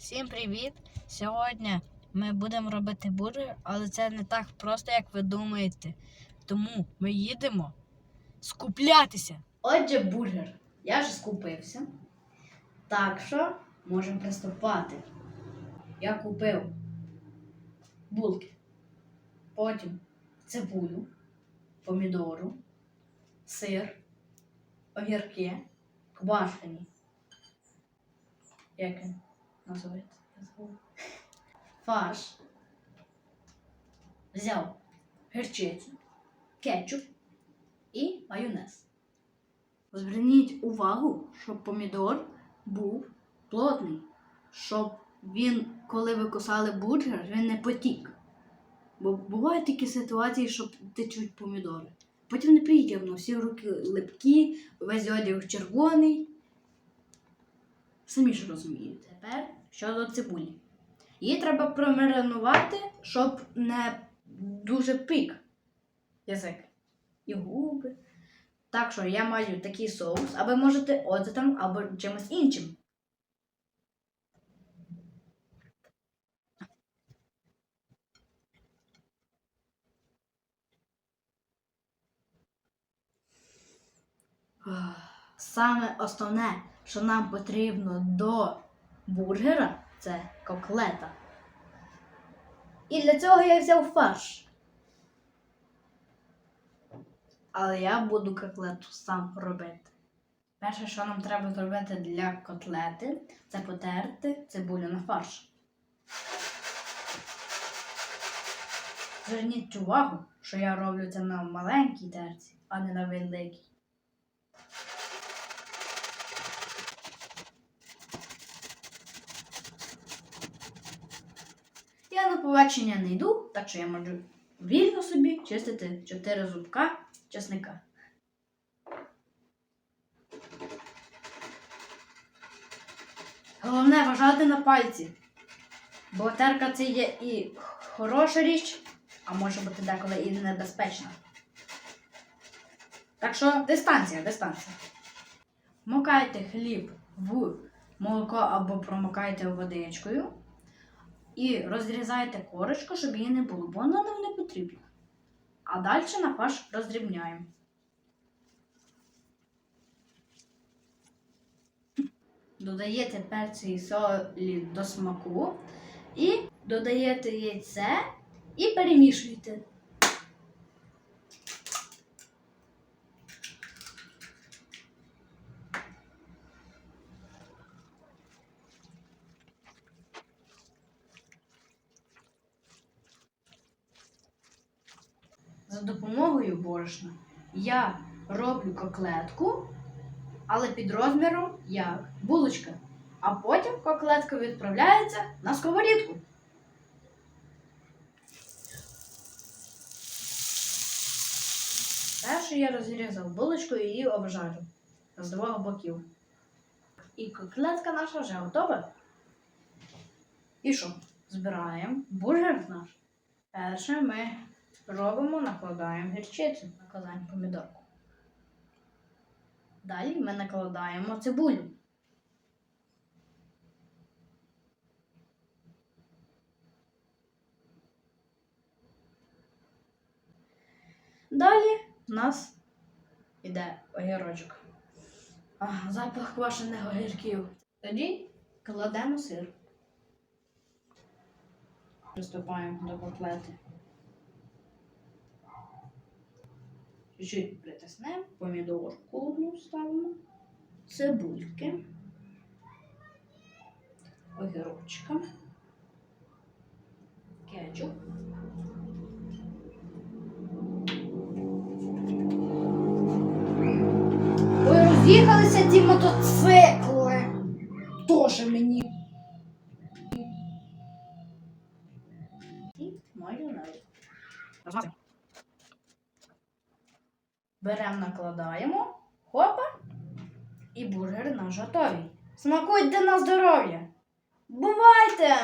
Всім привіт! Сьогодні ми будемо робити бургер, але це не так просто, як ви думаєте. Тому ми їдемо скуплятися. Отже, бургер. Я вже скупився. Так що можемо приступати. Я купив булки, потім цибулю, помідору, сир, огірки, квашені. Як забув. Фарш. Взяв гірчицю, кетчуп і майонез. Зверніть увагу, щоб помідор був плотний, щоб він, коли ви кусали бургер, він не потік. Бо бувають такі ситуації, що течуть помідори. Потім неприємно, всі руки липкі, весь одяг червоний. Самі ж розумієте. Тепер щодо цибулі. Її треба промаринувати, щоб не дуже пік язик і губи. Так що я маю такий соус, а ви можете оцетом або чимось іншим. Саме основне, що нам потрібно до бургера, це коклета. І для цього я взяв фарш. Але я буду котлету сам робити. Перше, що нам треба зробити для котлети, це потерти цибулю на фарш. Зверніть увагу, що я роблю це на маленькій терці, а не на великій. Побачення не йду, так що я можу вільно собі чистити 4 зубка чесника. Головне вважати на пальці. Бо терка це є і хороша річ, а може бути деколи і небезпечна. Так що дистанція, дистанція. Вмокайте хліб в молоко або промокайте водичкою. І розрізайте корочку, щоб її не було, бо вона нам не потрібна. А далі на фарш роздрібняємо. Додаєте перці і солі до смаку і додаєте яйце і перемішуєте. За допомогою борошна я роблю коклетку, але під розміром як булочка. А потім коклетка відправляється на сковорідку. Перше я розрізав булочку і її обжарю з двох боків. І котлетка наша вже готова. І що? Збираємо бургер наш. Перше ми робимо, накладаємо гірчицю, накладаємо помідорку. Далі ми накладаємо цибулю. Далі у нас іде огірочок. А, запах квашених огірків. Тоді кладемо сир. Приступаємо до котлети. Чуть-чуть притиснемо, помідорку одну ставимо, цибульки, огірочка, кетчуп. Ой, роз'їхалися ті мотоцикли. Тоже мені. І майонез. Беремо, накладаємо, хопа, і бургер наш готовий. Смакуйте на здоров'я! Бувайте!